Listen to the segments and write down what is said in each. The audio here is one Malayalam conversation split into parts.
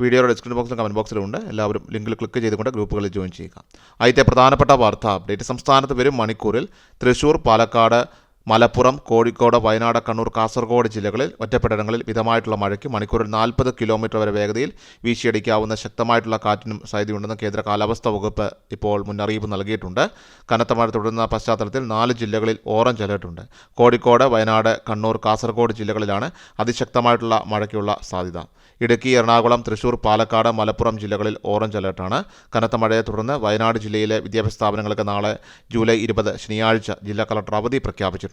വീഡിയോയുടെ ഡിസ്ക്രിപ്ഷൻ ബോക്സിലും കമന്റ് ബോക്സിലും ഉണ്ട്. എല്ലാവരും ലിങ്കിൽ ക്ലിക്ക് ചെയ്തുകൊണ്ട് ഗ്രൂപ്പുകളിൽ ജോയിൻ ചെയ്യുക. ആദ്യത്തെ പ്രധാനപ്പെട്ട വാർത്താ അപ്ഡേറ്റ് സംസ്ഥാനത്ത് വരും മണിക്കൂറിൽ തൃശൂർ പാലക്കാട് മലപ്പുറം കോഴിക്കോട് വയനാട് കണ്ണൂർ കാസർഗോഡ് ജില്ലകളിൽ ഒറ്റപ്പെട്ടിടങ്ങളിൽ മിതമായിട്ടുള്ള മഴയ്ക്ക് മണിക്കൂറിൽ നാൽപ്പത് കിലോമീറ്റർ വരെ വേഗതയിൽ വീശിയടിക്കാവുന്ന ശക്തമായിട്ടുള്ള കാറ്റിനും സാധ്യതയുണ്ടെന്ന് കേന്ദ്ര കാലാവസ്ഥാ വകുപ്പ് ഇപ്പോൾ മുന്നറിയിപ്പ് നൽകിയിട്ടുണ്ട്. കനത്ത മഴ തുടരുന്ന പശ്ചാത്തലത്തിൽ നാല് ജില്ലകളിൽ ഓറഞ്ച് അലേർട്ടുണ്ട് കോഴിക്കോട് വയനാട് കണ്ണൂർ കാസർഗോഡ് ജില്ലകളിലാണ് അതിശക്തമായിട്ടുള്ള മഴയ്ക്കുള്ള സാധ്യത. ഇടുക്കി എറണാകുളം തൃശൂർ പാലക്കാട് മലപ്പുറം ജില്ലകളിൽ ഓറഞ്ച് അലേർട്ടാണ്. കനത്ത മഴയെ തുടർന്ന് വയനാട് ജില്ലയിലെ വിദ്യാഭ്യാസ സ്ഥാപനങ്ങൾക്ക് നാളെ ജൂലൈ ഇരുപത് ശനിയാഴ്ച ജില്ലാ കളക്ടർ അവധി പ്രഖ്യാപിച്ചിട്ടുണ്ട്.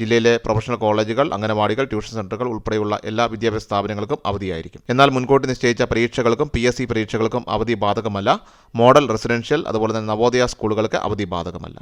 ജില്ലയിലെ പ്രൊഫഷണൽ കോളേജുകൾ അംഗനവാടികൾ ട്യൂഷൻ സെന്ററുകൾ ഉൾപ്പെടെയുള്ള എല്ലാ വിദ്യാഭ്യാസ സ്ഥാപനങ്ങൾക്കും അവധിയായിരിക്കും. എന്നാൽ മുൻകൂട്ടി നിശ്ചയിച്ച പരീക്ഷകൾക്കും പി എസ് സി പരീക്ഷകൾക്കും അവധി ബാധകമല്ല. മോഡൽ റെസിഡൻഷ്യൽ അതുപോലെ തന്നെ നവോദയ സ്കൂളുകൾക്ക് അവധി ബാധകമല്ല.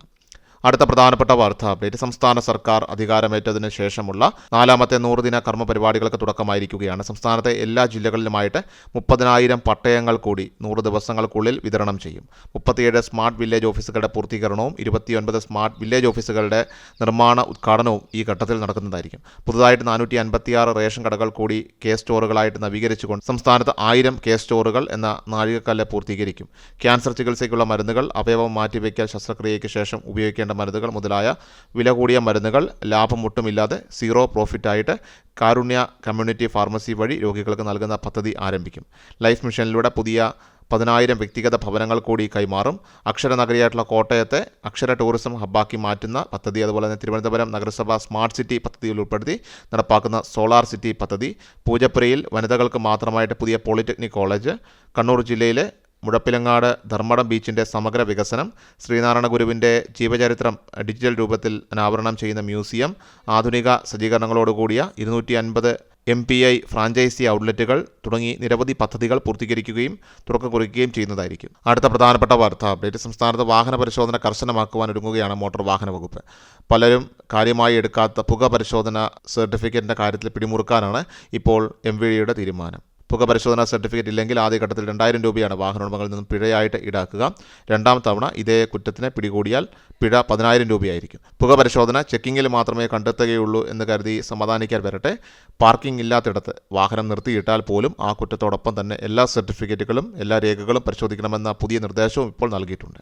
അടുത്ത പ്രധാനപ്പെട്ട വാർത്താ. അപ്ഡേറ്റ്. സംസ്ഥാന സർക്കാർ അധികാരമേറ്റതിന് ശേഷമുള്ള നാലാമത്തെ നൂറുദിന കർമ്മ പരിപാടികൾക്ക് തുടക്കമായിരിക്കുകയാണ്. സംസ്ഥാനത്തെ എല്ലാ ജില്ലകളിലുമായിട്ട് മുപ്പതിനായിരം പട്ടയങ്ങൾ കൂടി നൂറ് ദിവസങ്ങൾക്കുള്ളിൽ വിതരണം ചെയ്യും. മുപ്പത്തിയേഴ് സ്മാർട്ട് വില്ലേജ് ഓഫീസുകളുടെ പൂർത്തീകരണവും ഇരുപത്തിയൊൻപത് സ്മാർട്ട് വില്ലേജ് ഓഫീസുകളുടെ നിർമ്മാണ ഉദ്ഘാടനവും ഈ ഘട്ടത്തിൽ നടക്കുന്നതായിരിക്കും. പുതുതായിട്ട് നാനൂറ്റി അൻപത്തിയാറ് റേഷൻ കടകൾ കൂടി കെ സ്റ്റോറുകളായിട്ട് നവീകരിച്ചുകൊണ്ട് സംസ്ഥാനത്ത് ആയിരം കെ സ്റ്റോറുകൾ എന്ന നാഴികക്കല്ല് പൂർത്തീകരിക്കും. ക്യാൻസർ ചികിത്സയ്ക്കുള്ള മരുന്നുകൾ അവയവം മാറ്റിവെക്കൽ ശസ്ത്രക്രിയയ്ക്ക് ശേഷം ഉപയോഗിക്കേണ്ട മരുന്നുകൾ മുതലായ വില കൂടിയ മരുന്നുകൾ ലാഭം ഒട്ടുമില്ലാതെ സീറോ പ്രോഫിറ്റായിട്ട് കാരുണ്യ കമ്മ്യൂണിറ്റി ഫാർമസി വഴി രോഗികൾക്ക് നൽകുന്ന പദ്ധതി ആരംഭിക്കും. ലൈഫ് മിഷനിലൂടെ പുതിയ പതിനായിരം വ്യക്തിഗത ഭവനങ്ങൾ കൂടി കൈമാറും. അക്ഷര നഗരിയായിട്ടുള്ള കോട്ടയത്തെ അക്ഷര ടൂറിസം ഹബ്ബാക്കി മാറ്റുന്ന പദ്ധതി അതുപോലെ തന്നെ തിരുവനന്തപുരം നഗരസഭ സ്മാർട്ട് സിറ്റി പദ്ധതിയിൽ ഉൾപ്പെടുത്തി നടപ്പാക്കുന്ന സോളാർ സിറ്റി പദ്ധതി. പൂജപ്പുരയിൽ വനിതകൾക്ക് മാത്രമായിട്ട് പുതിയ പോളിടെക്നിക് കോളേജ്. കണ്ണൂർ ജില്ലയിലെ മുഴപ്പിലങ്ങാട് ധർമ്മടം ബീച്ചിന്റെ സമഗ്ര വികസനം ശ്രീനാരായണ ഗുരുവിന്റെ ജീവചരിത്രം ഡിജിറ്റൽ രൂപത്തിൽ അനാവരണം ചെയ്യുന്ന മ്യൂസിയം ആധുനിക സജ്ജീകരണങ്ങളോടുകൂടിയ ഇരുന്നൂറ്റി അൻപത് എം പി ഐ ഫ്രാഞ്ചൈസി ഔട്ട്ലെറ്റുകൾ തുടങ്ങി നിരവധി പദ്ധതികൾ പൂർത്തീകരിക്കുകയും തുടക്കം കുറിക്കുകയും ചെയ്യുന്നതായിരിക്കും. അടുത്ത പ്രധാനപ്പെട്ട വാർത്ത അപ്ഡേറ്റ് സംസ്ഥാനത്ത് വാഹന പരിശോധന കർശനമാക്കുവാൻ ഒരുങ്ങുകയാണ് മോട്ടോർ വാഹന വകുപ്പ്. പലരും കാര്യമായി എടുക്കാത്ത പുക പരിശോധന സർട്ടിഫിക്കറ്റിന്റെ കാര്യത്തിൽ പിടിമുറുക്കാനാണ് ഇപ്പോൾ എം വി ഡിയുടെ തീരുമാനം. പുക പരിശോധനാ സർട്ടിഫിക്കറ്റ് ഇല്ലെങ്കിൽ ആദ്യഘട്ടത്തിൽ രണ്ടായിരം രൂപയാണ് വാഹനോടമകളിൽ നിന്നും പിഴയായിട്ട് ഈടാക്കുക. രണ്ടാം തവണ ഇതേ കുറ്റത്തിന് പിടികൂടിയാൽ പിഴ പതിനായിരം രൂപയായിരിക്കും. പുക പരിശോധന ചെക്കിങ്ങിൽ മാത്രമേ കണ്ടെത്തുകയുള്ളൂ എന്ന് കരുതി സമാധാനിക്കാൻ വരട്ടെ. പാർക്കിംഗ് ഇല്ലാത്തിടത്ത് വാഹനം നിർത്തിയിട്ടാൽ പോലും ആ കുറ്റത്തോടൊപ്പം തന്നെ എല്ലാ സർട്ടിഫിക്കറ്റുകളും എല്ലാ രേഖകളും പരിശോധിക്കണമെന്ന പുതിയ നിർദ്ദേശവും ഇപ്പോൾ നൽകിയിട്ടുണ്ട്.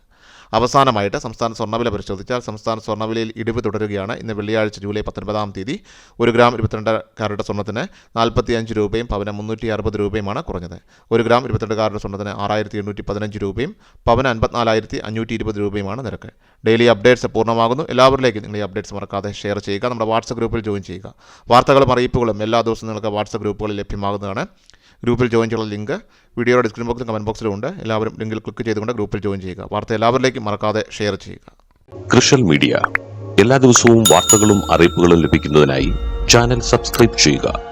അവസാനമായിട്ട് സംസ്ഥാന സ്വർണവില പരിശോധിച്ചാൽ സംസ്ഥാന സ്വർണവിലയിൽ ഇടിവ് തുടരുകയാണ്. ഇന്ന് വെള്ളിയാഴ്ച ജൂലൈ പത്തൊൻപതാം തീയതി ഒരു ഗ്രാം ഇരുപത്തിരണ്ട് കാരുടെ സ്വർണത്തിന് നാൽപ്പത്തിയഞ്ച് രൂപയും പവന് മുന്നൂറ്റി അറുപത് രൂപയുമാണ് കുറഞ്ഞത്. ഒരു ഗ്രാം ഇരുപത്തിരണ്ട് കാരുടെ സ്വർണത്തിന് ആറായിരത്തി എണ്ണൂറ്റി പതിനഞ്ച് രൂപയും പവന് അൻപത്തിനാലായിരത്തി അഞ്ഞൂറ്റി ഇരുപത് രൂപയുമാണ് നിരക്ക്. ഡെയിലി അപ്ഡേറ്റ്സ് പൂർണമാകുന്നു. എല്ലാവരിലേക്കും നിങ്ങൾ ഈ അപ്ഡേറ്റ്സ് മറക്കാതെ ഷെയർ ചെയ്യുക. നമ്മുടെ വാട്സപ്പ് ഗ്രൂപ്പിൽ ജോയിൻ ചെയ്യുക. വാർത്തകളും അറിയിപ്പുകളും എല്ലാ ദിവസവും നിങ്ങൾക്ക് വാട്സപ്പ് ഗ്രൂപ്പുകളിൽ ലഭ്യമാകുന്നതാണ്. ഗ്രൂപ്പിൽ ജോയിൻ ചെയ്യാനുള്ള ലിങ്ക് വീഡിയോയുടെ ഡിസ്ക്രിപ്ഷൻ ബോക്സിലും കമന്റ് ബോക്സിലും ഉണ്ട്. എല്ലാവരും ലിങ്കിൽ ക്ലിക്ക് ചെയ്തുകൊണ്ട് ഗ്രൂപ്പിൽ ജോയിൻ ചെയ്യുക. വാർത്ത എല്ലാവരിലേക്കും മറക്കാതെ ഷെയർ ചെയ്യുക. കൃഷൽ മീഡിയ. എല്ലാ ദിവസവും വാർത്തകളും അറിയിപ്പുകളും ലഭിക്കുന്നതിനായി ചാനൽ സബ്സ്ക്രൈബ് ചെയ്യുക.